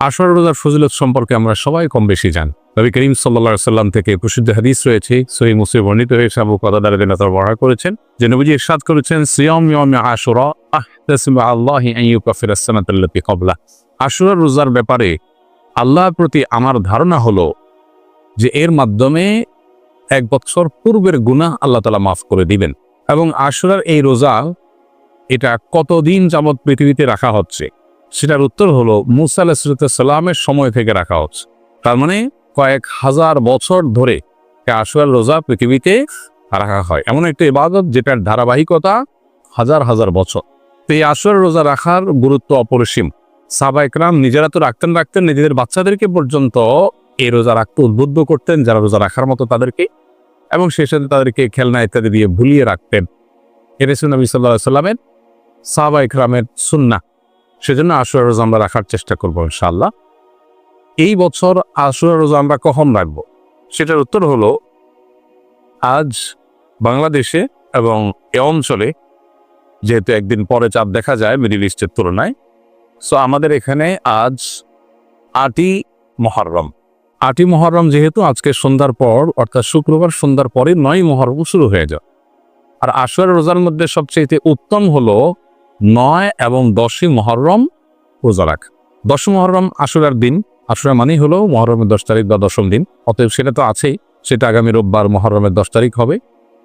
আশর রোজার ফজিলত সম্পর্কে আমরা সবাই কম বেশি জান। নবী করিম সাল্লা সাল্লাম থেকে প্রসিদ্ধ হাদিস রয়েছে সহি মুসলিম বর্ণিত হয়ে সাবু কদাদার তার বর্ণনা করেছেন, যে নবীজি ইরশাদ করেছেন, সিয়াম আশুরা আল্লাহি ইউকাফির as-সানাতাল্লাতি ক্বাবলা। আশুরা রোজার ব্যাপারে আল্লাহর প্রতি আমার ধারণা হলো যে এর মাধ্যমে এক বৎসর পূর্বের গুনাহ আল্লাহ তালা মাফ করে দিবেন। এবং আশুরার এই রোজা, এটা কতদিন যাবৎ পৃথিবীতে রাখা হচ্ছে? সেটার উত্তর হলো মুসা আলাহিসাল্লামের সময় থেকে রাখা হচ্ছে। তার মানে কয়েক হাজার বছর ধরে এই রোজা পৃথিবীতে রাখা হয়। এমন একটা ইবাদত যেটার ধারাবাহিকতা হাজার হাজার বছর। তো এই আশুরার রোজা রাখার গুরুত্ব অপরিসীম। সাবা একরাম নিজেরা তো রাখতেন রাখতেন নিজেদের বাচ্চাদেরকে পর্যন্ত এই রোজা রাখতে উদ্বুদ্ধ করতেন, যারা রোজা রাখার মতো তাদেরকে, এবং সেই সাথে তাদেরকে খেলনা ইত্যাদি দিয়ে ভুলিয়ে রাখতেন। এটা নবী সাল্লাহ সাল্লামের সাবা সুন্না সেজন্য আশুরা রোজা আমরা রাখার চেষ্টা করব ইনশাআল্লাহ। এই বছর আশুরা রোজা আমরা কখন রাখব? সেটার উত্তর হলো, আজ বাংলাদেশে এবং এ অঞ্চলে যেহেতু একদিন পরে চাপ দেখা যায় মিডিল ইস্টের তুলনায়, সো আমাদের এখানে আজ আটি মহরম আটি মহরম যেহেতু আজকে সন্ধ্যার পর, অর্থাৎ শুক্রবার সন্ধ্যার পরে নয় মহরম শুরু হয়ে যায়। আর আশুয়ার রোজার মধ্যে সবচেয়ে উত্তম হলো নয় এবং দশই মহরম রোজা রাখা। দশ মহরম আশুরার দিন। আশুরা মানেই হলো মহরমের দশ তারিখ বা দশম দিন। অতএব সেটা তো আছেই। সেটা আগামী রোববার মহরমের দশ তারিখ হবে।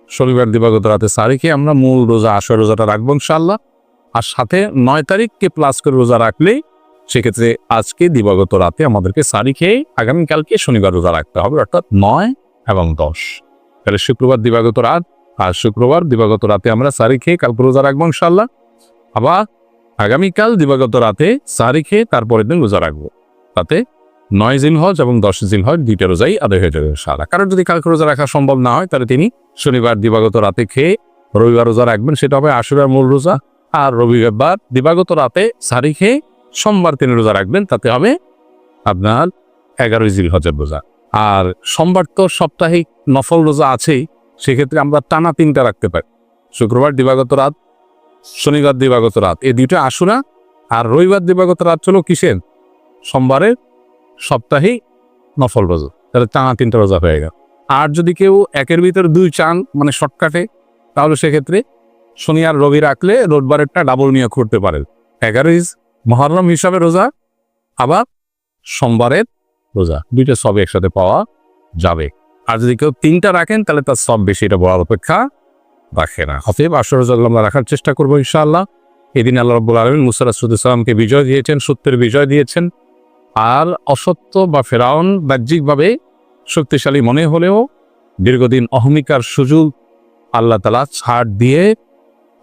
শনিবার দিবাগত রাতে সারিখে আমরা মূল রোজা আশুয়ার রোজাটা রাখব ইনশাআল্লাহ। আর সাথে নয় তারিখকে প্লাস করে রোজা রাখলেই সেক্ষেত্রে আজকে দিবাগত রাতে আমাদেরকে সারি খেয়ে আগামীকালকে শনিবার রোজা রাখতে হবে, অর্থাৎ নয় এবং দশ। তাহলে শুক্রবার দিবাগত রাত। আর শুক্রবার দিবাগত রাতে আমরা সারি খেয়ে কালকে রোজা রাখব ইনশাল্লাহ আবার আগামীকাল দিবাগত রাতে সারি খেয়ে তারপরের দিন রোজা রাখব। তাতে নয় জিল হজ এবং দশ জিল হজ দুইটা রোজাই আদায় হয়ে যাবে সারা কারণ যদি কালকে রোজা রাখা সম্ভব না হয়, তাহলে তিনি শনিবার দিবাগত রাতে খেয়ে রবিবার রোজা রাখবেন। সেটা হবে আশুরার মূল রোজা। আর রবিবার দিবাগত রাতে সারি খেয়ে সোমবার তিনি রোজা রাখবেন। তাতে হবে আপনার এগারোই জিল হজের রোজা। আর সোমবার তো সাপ্তাহিক নফল রোজা আছেই, সেক্ষেত্রে আমরা টানা তিনটা রাখতে পারি। শুক্রবার দিবাগত রাত শনিবার দিবাগত রাত। এই দুইটা আশুরা আর রবিবার দিবাগত রাত চলো কিসের? সোমবারের সপ্তাহে নফল রোজা। তাহলে টানা তিনটা রোজা হয়ে গেল। আর যদি কেউ একের ভিতর দুই চান মানে শর্টকাটে, তাহলে সেক্ষেত্রে শনি আর রবি রাখলে রোববারেরটা ডাবল নিয়ে করতে পারেন। এগারোই মহরম হিসাবে রোজা, আবার সোমবারের রোজা। দুইটা সবই একসাথে পাওয়া যাবে। আর যদি কেউ তিনটা রাখেন, তাহলে তার সব বেশি এটা বলার অপেক্ষা রাখে না। অতএব আসর আমরা রাখার চেষ্টা করব ইনশাআল্লাহ। এদিন আল্লাহ রব্বুল আলমিন মুসারাসুদ্দামকে বিজয় দিয়েছেন, সত্যের বিজয় দিয়েছেন। আর অসত্য বা ফেরাউন বাহ্যিকভাবে শক্তিশালী মনে হলেও দীর্ঘদিন অহমিকার সুযোগ আল্লাহ তালা ছাড় দিয়ে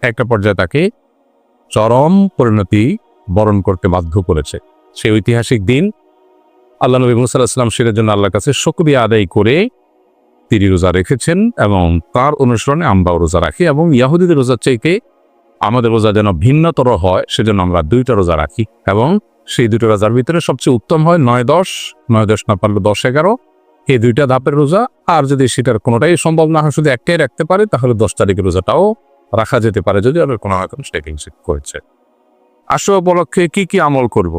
একটা পর্যায়ে তাকে চরম পরিণতি বরণ করতে বাধ্য করেছে। সেই ঐতিহাসিক দিন আল্লাহ নবী মুসাল্লাহাম সেটার জন্য আল্লাহর কাছে শুক্রিয়া আদায় করে তিনি রোজা রেখেছেন এবং তার অনুসরণে আমরাও রোজা রাখি এবং ইয়াহুদিদের রোজার চাইতে আমাদের রোজা যেন ভিন্নতর হয়, সেজন্য আমরা দুইটা রোজা রাখি এবং সেই দুটো রোজার ভিতরে সবচেয়ে উত্তম হয় নয় দশ নয় দশ না পারলে দশ এগারো। এই দুইটা ধাপের রোজা, আর যদি সেটার কোনোটাই সম্ভব না হয়, শুধু একটাই রাখতে পারে, তাহলে দশ তারিখের রোজাটাও রাখা যেতে পারে, যদি আর কোনো এখন স্টেটিং করেছে। আশুরা উপলক্ষে কি কি আমল করব।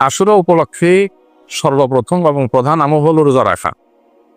আশুরা উপলক্ষে সর্বপ্রথম এবং প্রধান আমল হলো রোজা রাখা।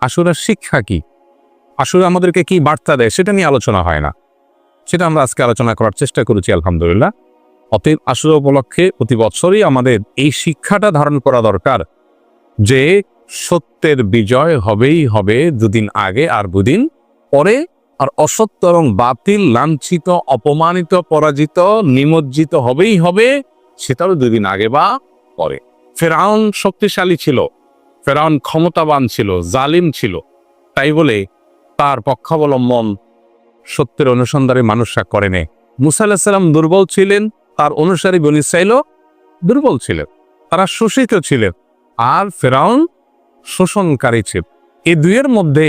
আশুরার শিক্ষা কি? আশুরা আমাদেরকে কি বার্তা দেয়? সেটা নিয়ে আলোচনা হয় না। সেটা আমরা আজকে আলোচনা করার চেষ্টা করেছি, আলহামদুলিল্লাহ। অতএব আশুরা উপলক্ষে প্রতি বছরই আমাদের এই শিক্ষাটা ধারণ করা দরকার যে সত্যের বিজয় হবেই হবে দুদিন আগে আর দুদিন পরে, আর অসত্য এবং বাতিল, লাঞ্ছিত, অপমানিত, পরাজিত, নিমজ্জিত হবেই হবে, সেটাও দুদিন আগে বা পরে। ফেরাউন শক্তিশালী ছিল। ফেরাউন ক্ষমতাবান ছিল, জালিম ছিল। তাই বলে তার পক্ষাবলম্বন সত্যের অনুসন্ধানে মানুষরা করেনে মুসা আলাহিসাল্লাম দুর্বল ছিলেন, তার অনুসারী বনি ইসরাইলও দুর্বল ছিলেন। তারা শোষিত ছিলেন, আর ফেরাউন শোষণকারী ছিল। এই দুইয়ের মধ্যে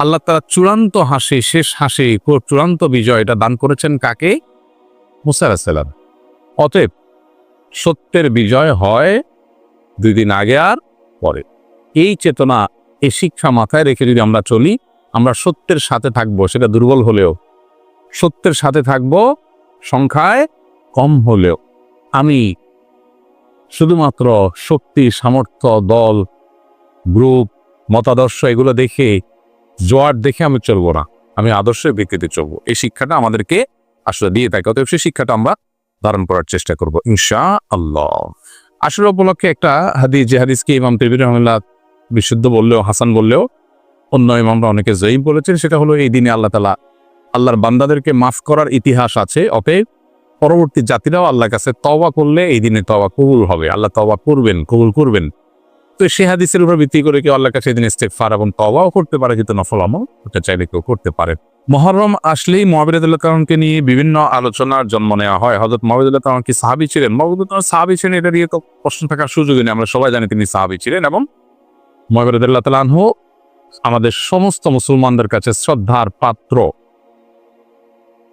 আল্লাহ তারা চূড়ান্ত হাসি, শেষ হাসি, চূড়ান্ত বিজয় এটা দান করেছেন কাকে? মুসা আলাহিসাল্লাম অতএব সত্যের বিজয় হয় দুই দিন আগে আর পরে। এই চেতনা, এই শিক্ষা মাথায় রেখে যদি আমরা চলি, আমরা সত্যের সাথে থাকব, সেটা দুর্বল হলেও। সত্যের সাথে থাকব, সংখ্যায় কম হলেও। আমি শুধুমাত্র শক্তি, সামর্থ্য, দল, গ্রুপ, মতাদর্শ এগুলো দেখে, জোয়ার দেখে আমি চলবো না। আমি আদর্শের ভিত্তিতে চলবো। এই শিক্ষাটা আমাদেরকে আসলে দিয়ে থাকে, অতএব সেই শিক্ষাটা আমরা ধারণ করার চেষ্টা করব ইনশা আল্লাহ আসলে উপলক্ষে একটা হাদিস, যে হাদিসকে ইমাম তিরবির রহমুল্লাহ বিশুদ্ধ বললেও, হাসান বললেও, অন্য ইমামরা অনেকে জয়ীব বলেছেন, সেটা হলো এই দিনে আল্লাহ তালা আল্লাহর বান্দাদেরকে মাফ করার ইতিহাস আছে, অতএব পরবর্তী জাতিরাও আল্লাহর কাছে তওবা করলে এই দিনে তওবা কবুল হবে। আল্লাহ তওবা করবেন, কবুল করবেন। তো সে হাদিসের উপর ভিত্তি করে কেউ আল্লাহর কাছে এই দিনে ইস্তেগফার এবং তওবাও করতে পারে, কিন্তু নফল আমল ওটা চাইলে কেউ করতে পারে। মহরম আসলেই মহাবিরুল্লাহ কারণকে নিয়ে বিভিন্ন আলোচনার জন্ম নেওয়া হয়। হজরত মহাবিদুল্লাহ কারণ কি সাহাবি ছিলেন? মহাবিদুল্লাহ সাহাবি ছিলেন, এটা নিয়ে তো প্রশ্ন থাকার সুযোগই নেই, আমরা সবাই জানি তিনি সাহাবি ছিলেন এবং মহাবিরুল্লাহ তালানহ আমাদের সমস্ত মুসলমানদের কাছে শ্রদ্ধার পাত্র।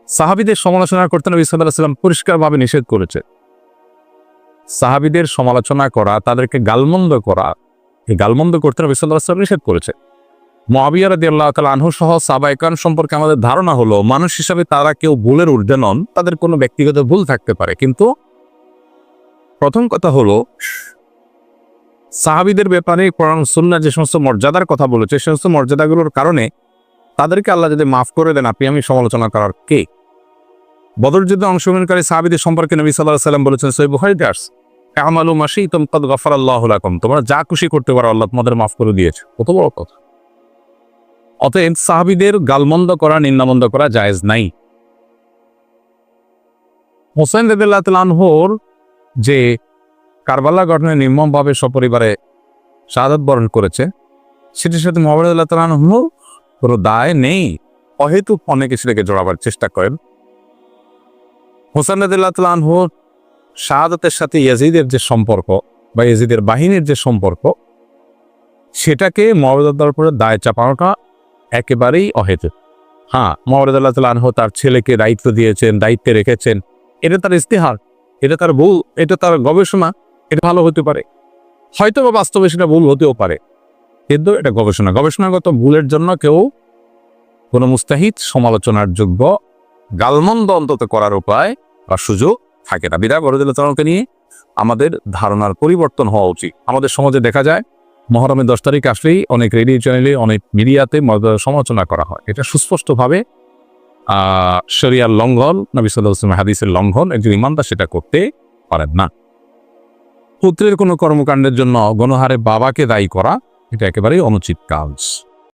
সাহাবিদের সমালোচনা করতে নবী সাল্লাহ সাল্লাম পরিষ্কারভাবে নিষেধ করেছে। সাহাবিদের সমালোচনা করা, তাদেরকে গালমন্দ করা, এই গালমন্দ করতে নবী সাল্লাহ নিষেধ করেছে। মহাবিয়া রাদি আনহু সহ সাবাইকান সম্পর্কে আমাদের ধারণা হলো, মানুষ হিসাবে তারা কেউ ভুলের ঊর্ধ্বে নন, তাদের কোনো ব্যক্তিগত ভুল থাকতে পারে। কিন্তু প্রথম কথা হলো সাহাবিদের ব্যাপারে কোরআন সুন্না যে সমস্ত মর্যাদার কথা বলেছে, সে সমস্ত মর্যাদাগুলোর কারণে তাদেরকে আল্লাহ যদি মাফ করে দেন, আপনি আমি সমালোচনা করার কে? বদর যুদ্ধে অংশগ্রহণকারী সাহাবিদের সম্পর্কে নবী সাল্লাহ সাল্লাম বলেছেন দাস আমালু মাসি তোম কদ গফার তোমরা যা খুশি করতে পারো, আল্লাহ তোমাদের মাফ করে দিয়েছে। কত বড় কথা। অতএব সাহাবিদের গালমন্দ করা, নিন্দামন্দ করা জায়েজ নাই। হোসেন রেদুল্লাহ তালহোর যে কারবালা ঘটনায় নির্মমভাবে সপরিবারে শাহাদত বরণ করেছে। সেটির সাথে মোহাম্মদুল্লাহ তালহু কোনো দায় নেই। অহেতুক অনেকে সেটাকে জড়াবার চেষ্টা করেন। হোসেন রেদুল্লাহ তালহুর শাহাদতের সাথে ইয়াজিদের যে সম্পর্ক বা ইয়াজিদের বাহিনীর যে সম্পর্ক, সেটাকে মহাবদার উপরে দায় চাপানোটা একেবারেই অহেতুক। হ্যাঁ মোহাম্মদ আল্লাহ তাল তার ছেলেকে দায়িত্ব দিয়েছেন, দায়িত্বে রেখেছেন। এটা তার ইস্তেহার এটা তার ভুল, এটা তার গবেষণা। এটা ভালো হতে পারে। হয়তো বা বাস্তবে সেটা ভুল হতেও পারে। কিন্তু এটা গবেষণা। গবেষণাগত ভুলের জন্য কেউ কোনো মুস্তাহিদ সমালোচনার যোগ্য গালমন্দ অন্তত করার উপায় বা সুযোগ থাকে না। বিদায় বড়দুল্লাহ তালকে নিয়ে আমাদের ধারণার পরিবর্তন হওয়া উচিত। আমাদের সমাজে দেখা যায়, মহরমের দশ তারিখ আসলেই অনেক রেডিও চ্যানেলে, অনেক মিডিয়াতে সমালোচনা করা হয়। এটা সুস্পষ্টভাবে শরিয়ার লঙ্ঘন, নবী সাল্লাহ হাদিসের লঙ্ঘন, একজন ইমানদার সেটা করতে পারেন না। পুত্রের কোনো কর্মকাণ্ডের জন্য গণহারে বাবাকে দায়ী করা এটা একেবারেই অনুচিত কাজ।